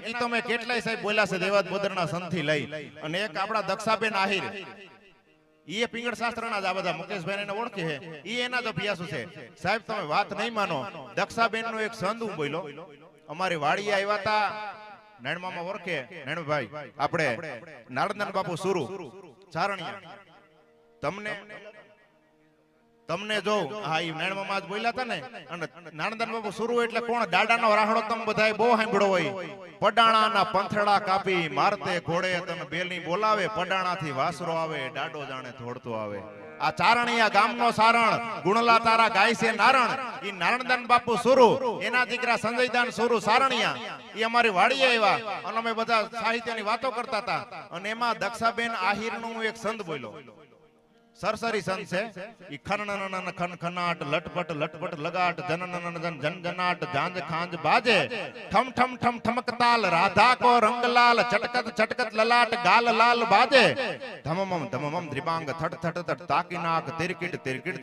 ગીતો મેં કેટલાય સાહેબ બોલ્યા છે દેવાદ બોદરના સંતથી લઈ. અને એક આપણા દક્ષાબેન આહિર. એ પિંગળ શાસ્ત્રના જ આ બધા મુકેશભાઈ એને ઓળખે છે. એ એના જ અભ્યાસો છે. સાહેબ તમે વાત નહીં માનો. દક્ષાબેન નો એક સંત હું બોલ્યો. અમારી વાડી આવ્યા હતા નૈણમામાં ઓળખે. નૈણભાઈ આપણે નારદન બાપુ સુરુ. ચારણિયા. તમને તમને જો હા ઈ નૈણમામાં જ બોલ્યા હતા ને, અને નારદન બાપુ સુરુ એટલે કોણ? દાડાનો રાહડો તમે બધાય બહુ સાંભળો હોય. પડાણાના પંથડા કાપી મારતે ઘોડે તને બેલની બોલાવે, પડાણાથી વાસરો આવે દાડો જાણે ધોડતો આવે. આ ચારણિયા ગામનો સારણ, ગુણલા તારા ગાય છે નારણ. ઈ નારણદાન બાપુ સુરુ, એના દીકરા સંજયદાન સુરુ સારણિયા. એ અમારી વાડીએ આવ્યા, અને અમે બધા સાહિત્યની વાતો કરતા હતા અને એમાં દક્ષાબેન આહિરનું એક સંત બોલ્યો. સરસરી સંત છે. ઈ ખનનનન ખન ખનાટ લટપટ લટપટ લગાટ જનનનન જન જન જનાટ જાંજ ખાંજ બાજે. ઠમ ઠમ ઠમ, ઠમકતાલ રાધા કો રંગલાલ, ચટકત ચટકત લલાટ, ગાલ લાલ બાજે. ધમમમ ધમમમ દ્રિબાંગ થટ થટ થટ તાકી નાક તિરકિટ તિરકીટ